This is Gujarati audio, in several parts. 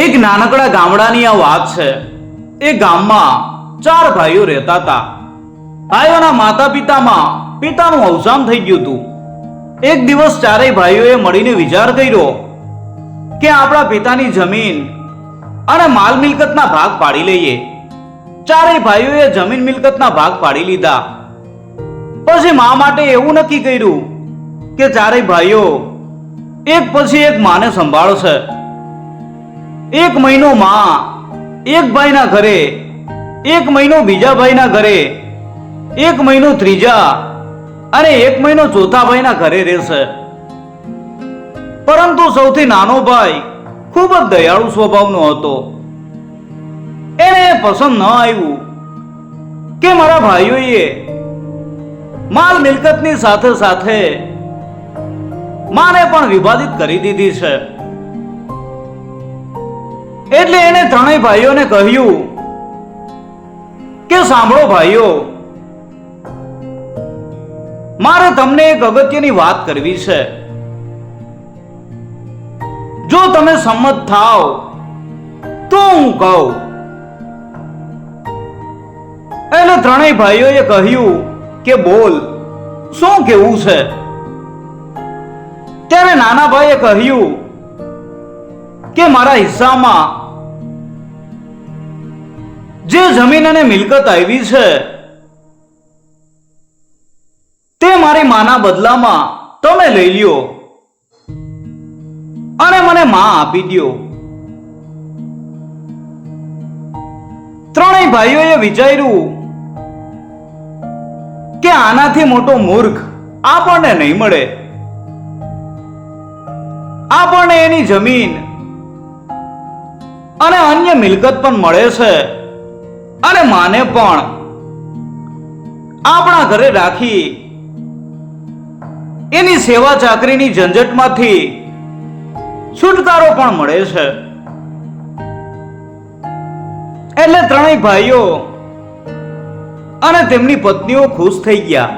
એક નાનકડા ગામડાની આ વાત છે. એ ગામમાં ચાર ભાઈઓ રહેતા હતા. ભાઈઓના માતા પિતામાં પિતાનું અવસાન થઈ ગયું હતું. એક દિવસ ચારેય ભાઈઓએ મળીને વિચાર કર્યો કે આપણા પિતાની જમીન અને માલ મિલકતના ભાગ પાડી લઈએ. ચારેય ભાઈઓએ જમીન મિલકતના ભાગ પાડી લીધા. પછી મા માટે એવું નક્કી કર્યું કે ચારેય ભાઈઓ એક પછી એક માને સંભાળશે. એક મહિનો માં, એક ભાઈના ઘરે, એક મહિનો બીજા ભાઈના ઘરે, એક મહિનો ત્રીજા અને એક મહિનો ચોથા ભાઈના ઘરે રહેશે. પરંતુ સૌથી નાનો ભાઈ ખૂબ જ દયાળુ સ્વભાવનો હતો. એને પસંદ ન આવ્યું કે મારા ભાઈઓએ માલ મિલકતની સાથે સાથે માને પણ વિભાજિત કરી દીધી છે. એટલે એને ત્રણેય ભાઈઓને કહ્યું કે સાંભળો ભાઈઓ, મારે તમને એક અગત્યની વાત કરવી છે. જો તમે સંમત થાવ તો હું કહું. એટલે ત્રણેય ભાઈઓએ કહ્યું કે બોલ, શું કેવું છે? ત્યારે નાના ભાઈએ કહ્યું કે મારા હિસ્સામાં જે જમીન અને મિલકત આવી છે, તે મારી માના બદલામાં તમે લઈ લ્યો અને મને માં આપી દો ત્રણેય ભાઈઓએ વિચાર્યું કે આનાથી મોટો મૂર્ખ આપણને નહીં મળે. આપણને એની જમીન અને અન્ય મિલકત પણ મળે છે. અને માને પણ આપણા ઘરે રાખી એની સેવા ચાકરીની ઝંઝટમાંથી છુટકારો પણ મળે છે. એટલે ત્રણેય ભાઈઓ અને તેમની પત્નીઓ ખુશ થઈ ગયા.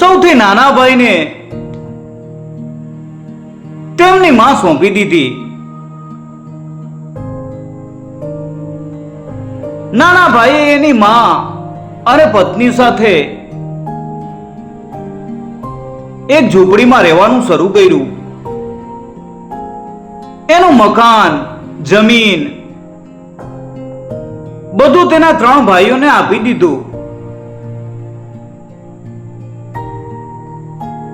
સૌથી નાના ભાઈને તેમની માં સોંપી દીધી. નાના ભાઈએ એની માં અને પત્ની સાથે એક ઝૂંપડીમાં રહેવાનું શરૂ કર્યું. એનું મકાન, જમીન બધું તેના ત્રણ ભાઈઓને આપી દીધું.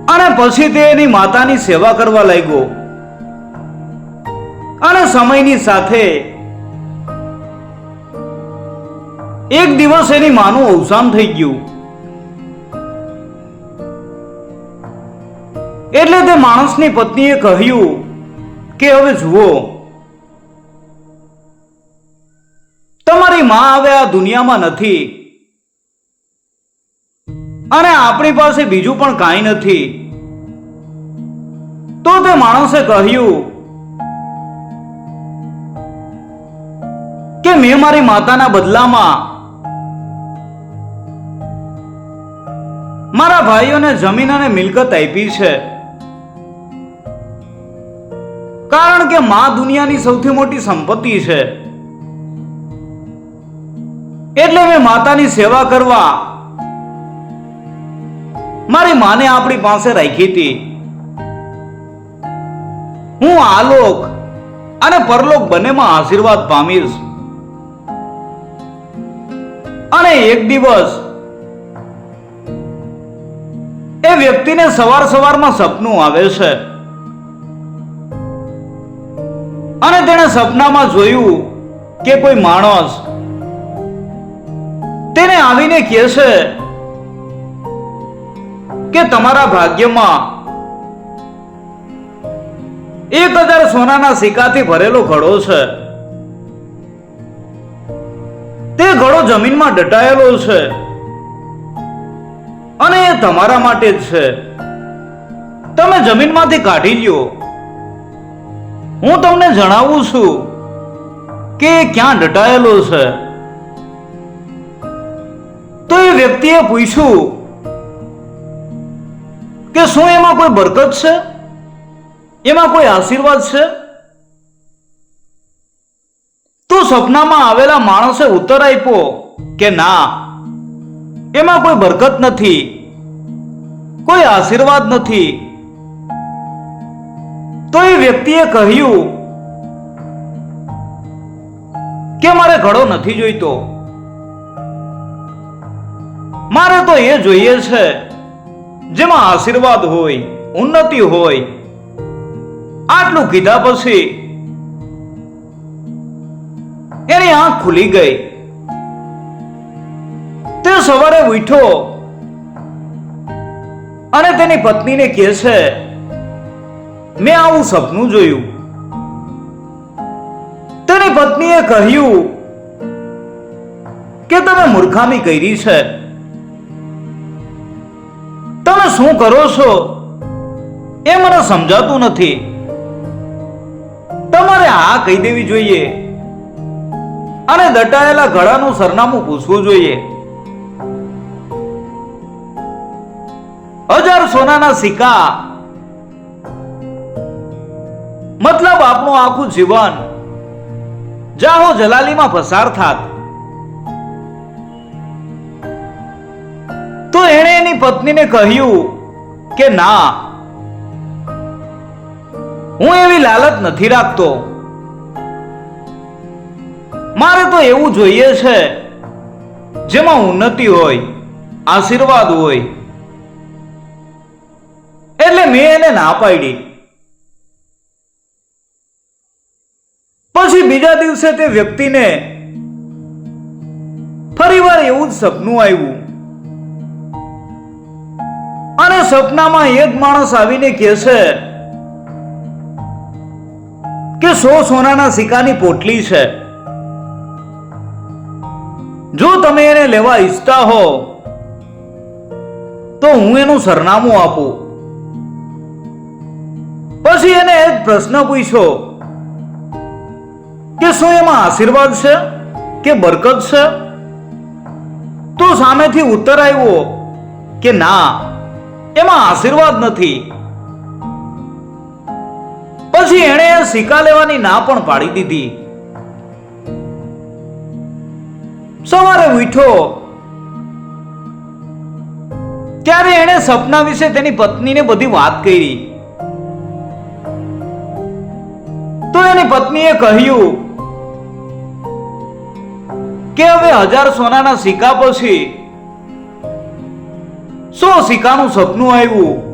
અને પછી તે એની માતાની સેવા કરવા લાગ્યો. અને સમયની સાથે એક દિવસ એની માનું અવસાન થઈ ગયું. એટલે તે માણસની પત્નીએ કહ્યું કે, હવે જુઓ, તમારી માં હવે આ દુનિયામાં નથી અને આપણી પાસે બીજું પણ કાંઈ નથી. તો તે માણસે કહ્યું કે, મેં મારી માતાના બદલામાં મારા ભાઈઓને જમીન અને મિલકત આપી છે. કારણ કે માં દુનિયાની સૌથી મોટી સંપત્તિ છે. એટલે મેં માતાની સેવા કરવા મારી માને આપણી પાસે રાખી હતી. હું આલોક અને પરલોક બંનેમાં આશીર્વાદ પામીશ. અને એક દિવસ એ વ્યક્તિને સવાર સવારમાં સપનું આવે છે. અને તેણે સપનામાં જોયું કે કોઈ માણસ તેને આવીને કહે છે કે તમારા ભાગ્યમાં એક હજાર સોનાના સિક્કાથી ભરેલો ઘડો છે. તે ઘડો જમીનમાં ડટાયેલો છે. અને એ તમારા માટે જ છે. તમે જમીનમાંથી કાઢી લ્યો. હું તમને જણાવું છું કે ક્યાં ડટાયેલો છે. તો એ વ્યક્તિએ પૂછ્યું કે શું એમાં કોઈ બરકત છે? એમાં કોઈ આશીર્વાદ છે? તો સપનામાં આવેલા માણસે ઉત્તર આપ્યો કે ના એમાં કોઈ બરકત નથી, કોઈ આશીર્વાદ નથી. તો એ વ્યક્તિએ કહ્યું કે મારે ઘડો નથી જોઈતો. મારે તો એ જોઈએ છે, જેમાં આશીર્વાદ હોય, ઉન્નતિ હોય, આટલું કીધા પછી એની આંખ ખુલી ગઈ. સવારે ઉઠ્યો અને તેની પત્નીને કહે છે, મેં આવું સપનું જોયું. તેની પત્નીએ કહ્યું કે, તમે મૂર્ખામી કરી છે. તમે શું કરો છો? એ મને સમજાતું નથી. તમારે આ કહી દેવી જોઈએ. અને દટાયેલા ઘડાનું સરનામું પૂછવું જોઈએ. સોનાના સિક્કા. મતલબ આપણું આખું જીવન જાહો જલાલીમાં પસાર થાત. તો એણે એની પત્નીને કહ્યું કે, ના, હું એવી લાલચ નથી રાખતો. મારે તો એવું જોઈએ છે, જેમાં ઉન્નતિ હોય, આશીર્વાદ હોય એટલે મેં એને ના પાડી. પછી બીજા દિવસે તે વ્યક્તિને ફરીવાર એવું જ સપનું આવ્યું. અને સપનામાં એક માણસ આવીને કહે છે કે સો સોનાના સિક્કાની પોટલી છે. જો તમે એને લેવા ઈચ્છતા હો, તો હું એનું સરનામું આપું. પછી એને એક પ્રશ્ન પૂછ્યો કે શું એમાં આશીર્વાદ છે કે બરકત છે? તો સામેથી ઉત્તર આવ્યો કે ના, એમાં આશીર્વાદ નથી. પછી એણે સિક્કા લેવાની ના પણ પાડી દીધી. સવારે ઉઠ્યો ત્યારે એણે સપના વિશે તેની પત્નીને બધી વાત કરી. એની પત્નીએ કહ્યું કે હવે હજાર સોનાના સિક્કા પછી સો સિક્કાનું સપનું આવ્યું.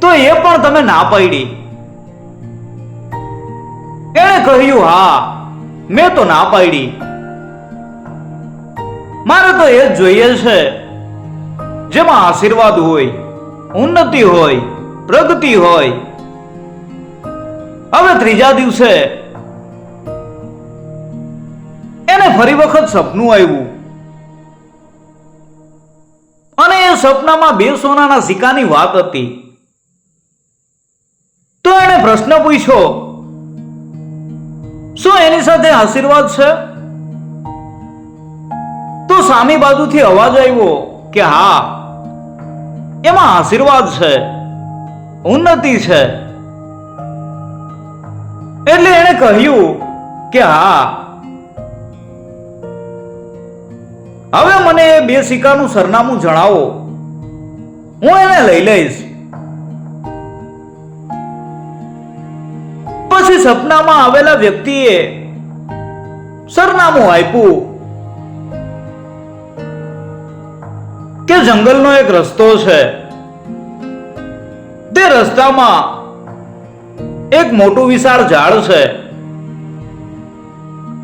તો એ પણ તમે ના પાડી. એણે કહ્યું, હા, મેં તો ના પાડી. મારે તો એ જ જોઈએ છે. જેમાં આશીર્વાદ હોય, ઉન્નતિ હોય, પ્રગતિ હોય હવે ત્રીજા દિવસે એને ફરી વખત સપનું આવ્યું. અને એ સપનામાં બે સોનાના સિક્કાની વાત હતી. તો એને પ્રશ્ન પૂછ્યો, શું એની સાથે આશીર્વાદ છે? તો સામી બાજુથી અવાજ આવ્યો કે, હા, એમાં આશીર્વાદ છે, ઉન્નતિ છે. એટલે એણે કહ્યું કે હા. હવે મને એ બે સિક્કાનું સરનામું જણાવો. હું એને લઈ લઈશ. પછી સપનામાં આવેલા વ્યક્તિએ સરનામું આપ્યું કે જંગલનો એક રસ્તો છે. તે રસ્તામાં એક મોટું વિશાળ ઝાડ છે.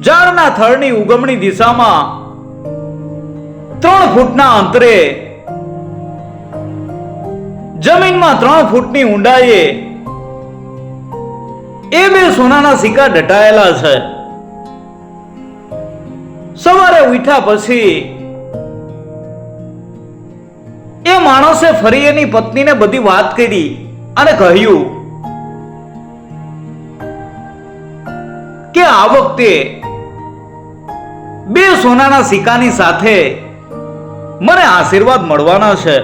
ઝાડના થળની ઉગમણી દિશામાં ત્રણ ફૂટના અંતરે જમીનમાં ત્રણ ફૂટની ઊંડાઈએ એ બે સોનાના સિક્કા ડટાયેલા છે. સવારે ઉઠ્યા પછી એ માણસે ફરી એની પત્નીને બધી વાત કરી અને કહ્યું કે આ વખતે બે સોનાના સિક્કાની સાથે મને આશીર્વાદ મળવાના છે.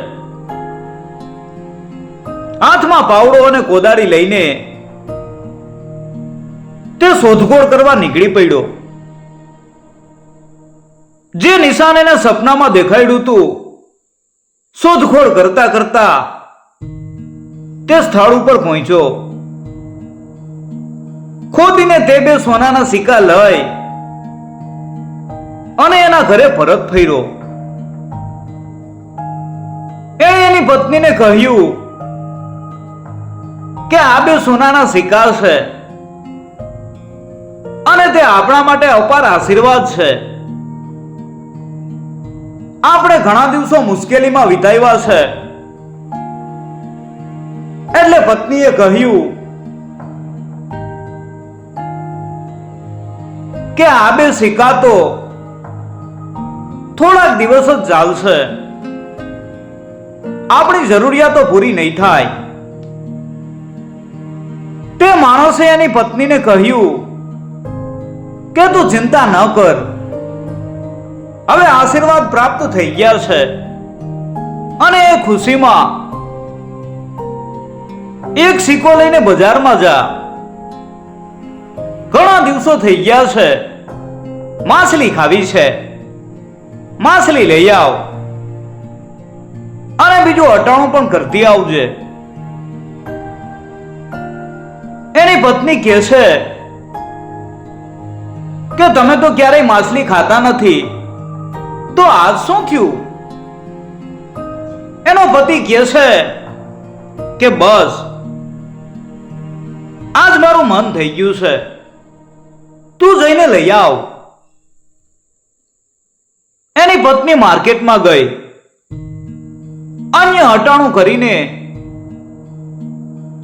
હાથમાં પાવડો અને કોદારી લઈને તે શોધખોળ કરવા નીકળી પડ્યો. જે નિશાન એને સપનામાં દેખાડ્યું હતું, શોધખોળ કરતા કરતા તે સ્થળ ઉપર પહોંચ્યો. ખોદીને તે બે સોનાના સિક્કા લઈ અને એના ઘરે પરત ફર્યો. એણે એની પત્નીને કહ્યું કે આ બે સોનાના સિક્કા છે અને તે આપણા માટે અપાર આશીર્વાદ છે. આપણે ઘણા દિવસો મુશ્કેલીમાં વિતાવ્યા છે. એટલે પત્નીએ કહ્યું કે આ બે સિક્કા તો થોડાક દિવસ જ ચાલશે. આપણી જરૂરિયાતો પૂરી નહીં થાય. તે માણસે એની પત્નીને કહ્યું કે તું ચિંતા ન કર. હવે આશીર્વાદ પ્રાપ્ત થઈ ગયા છે. અને એ ખુશીમાં એક સિક્કો લઈને બજારમાં જા. ઘણા દિવસો થઈ ગયા છે. માછલી ખાવી છે. માછલી લઈ આવ. અને બીજું અટાણું પણ કરતી આવજે. એની પત્ની કહે છે કે તમે તો ક્યારેય માછલી ખાતા નથી. તો આજ શું થયું? એનો પતિ કહે છે કે બસ, આજ મારું મન થઈ ગયું છે. તું જઈને લઈ આવ. એની પત્ની માર્કેટમાં ગઈ. અન્ય હટાણું કરીને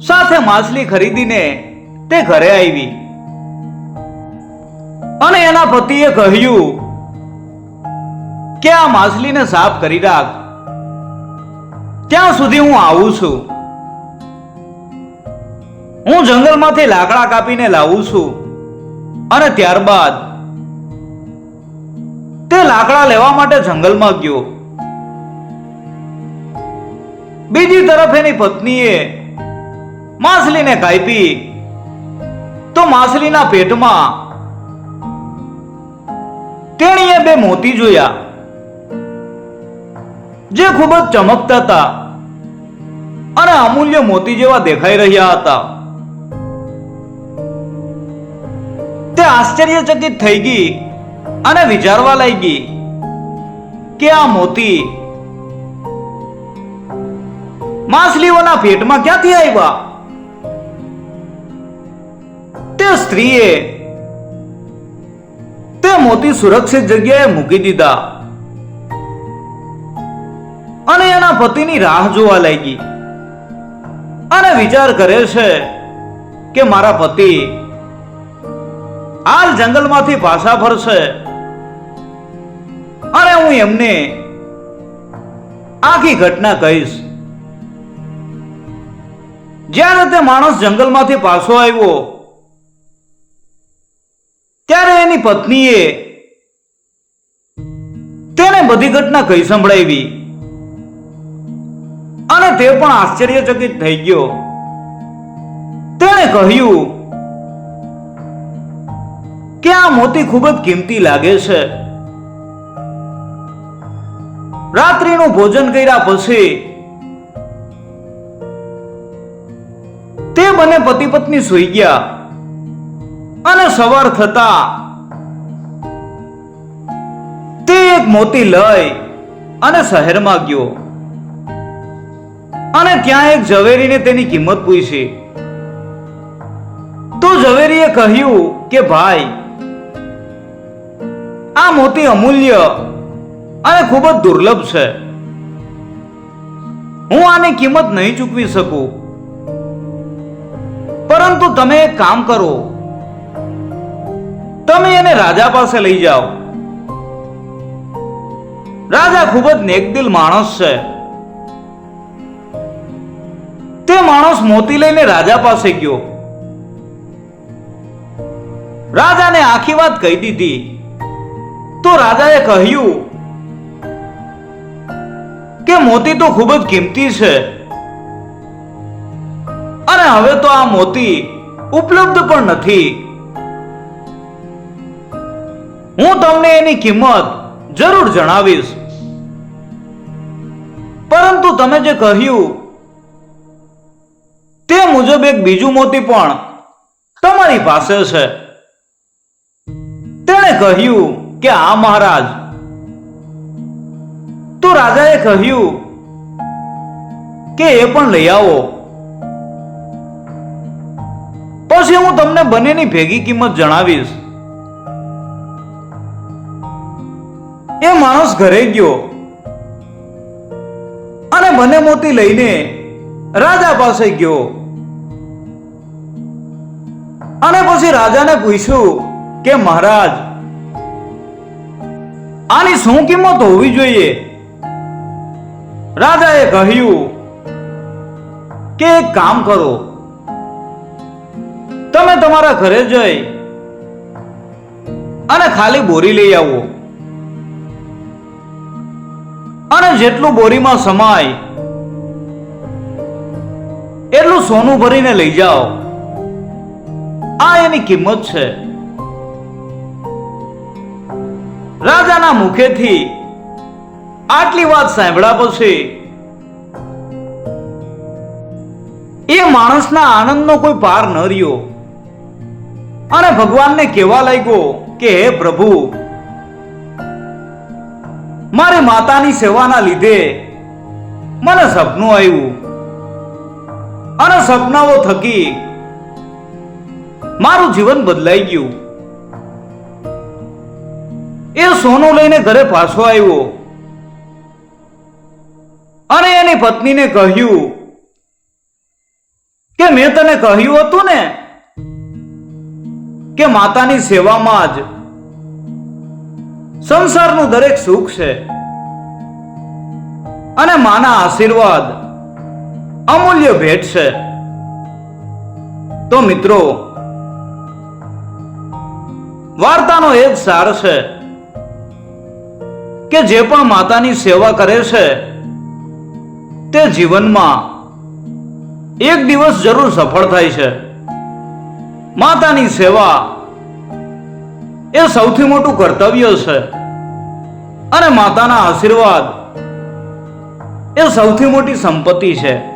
સાથે માછલી ખરીદીને તે ઘરે આવી. અને એના પતિએ કહ્યું કે આ માછલીને સાફ કરી રાખ. ત્યાં સુધી હું આવું છું. હું જંગલમાંથી લાકડા કાપીને લાવું છું. અને ત્યારબાદ લાકડા લેવા માટે જંગલમાં ગયો. બીજી તરફ એની પત્નીએ માછલીને કાપી તો માછલીના પેટમાં તેણીએ બે મોતી જોયા, જે ખૂબ જ ચમકતા હતા અને અમૂલ્ય મોતી જેવા દેખાઈ રહ્યા હતા. તે આશ્ચર્યચકિત થઈ ગઈ અને વિચારવા લાગી કે આ મોતી માછલીઓના પેટમાં ક્યાંથી આવ્યા? તે સ્ત્રીએ તે મોતી સુરક્ષિત જગ્યાએ મૂકી દીધા અને એના પતિની રાહ જોવા લાગી અને વિચાર કરે છે કે મારા પતિ હાલ જંગલમાંથી પાછા ફરશે. અને હું એમને આખી ઘટના કહીશ. જ્યારે તે માણસ જંગલમાંથી પાછો આવ્યો, ત્યારે એની પત્નીએ તેને બધી ઘટના કહી સંભળાવી. અને તે પણ આશ્ચર્યચકિત થઈ ગયો. તેણે કહ્યું કે આ મોતી ખૂબ જ કિંમતી લાગે છે. રાત્રિનું ભોજન કર્યા પછી તે બંને પતિ પત્ની સૂઈ ગયા અને સવાર થતા તે એક મોતી લઈ અને શહેરમાં ગયો. અને ત્યાં એક ઝવેરીને તેની કિંમત પૂછી. તો ઝવેરીએ કહ્યું કે, ભાઈ, આ મોતી અમૂલ્ય અને ખૂબ જ દુર્લભ છે. હું આની કિંમત નહીં ચૂકવી શકું. પરંતુ તમે એક કામ કરો. તમે એને રાજા પાસે લઈ જાઓ. રાજા ખૂબ જ નેકદિલ માણસ છે. તે માણસ મોતી લઈને રાજા પાસે ગયો. રાજાને આખી વાત કહી દીધી. તો રાજાએ કહ્યું કે મોતી તો ખૂબ જ કિંમતી છે. અને હવે તો આ મોતી ઉપલબ્ધ પણ નથી. હું તમને એની કિંમત જરૂર જણાવીશ. પરંતુ તમે જે કહ્યું તે મુજબ એક બીજું મોતી પણ તમારી પાસે છે. તેણે કહ્યું કે આ મહારાજ. તો રાજાએ કહ્યું કે એ પણ લઈ આવો. પછી હું તમને બંનેની ભેગી કિંમત જણાવીશ. એ માણસ ઘરે ગયો અને બંને મોતી લઈને રાજા પાસે ગયો. અને પછી રાજાને પૂછ્યું કે મહારાજ, આની શું કિંમત હોવી જોઈએ? રાજાએ કહ્યું, કે એક કામ કરો. તમે તમારા ઘરે જઈ અને ખાલી બોરી લઈ આવો. અને જેટલું બોરીમાં સમાય, એટલું સોનું ભરીને લઈ જાઓ. આ એની કિંમત છે. રાજાના મુખેથી આટલી વાત સાંભળ્યા પછી એ માણસના આનંદનો કોઈ પાર ન રહ્યો. અને ભગવાનને કહેવા લાગ્યો કે, હે પ્રભુ, મારી માતાની સેવાના લીધે મને સપનું આવ્યું. અને સપનાઓ થકી મારું જીવન બદલાઈ ગયું. એ સોનું લઈને ઘરે પાછો આવ્યો. અને એની પત્નીને કહ્યું કે મેં તને કહ્યું હતું ને કે માતાની સેવામાં જ સંસારનું દરેક સુખ છે. અને માના આશીર્વાદ અમૂલ્ય ભેટ છે. તો મિત્રો, વાર્તાનો એ જ સાર છે કે જે પણ માતાની સેવા કરે છે તે જીવનમાં એક દિવસ જરૂર સફળ થાય છે. માતાની સેવા એ સૌથી મોટું કર્તવ્ય છે. અને માતાના આશીર્વાદ એ સૌથી મોટી સંપત્તિ છે.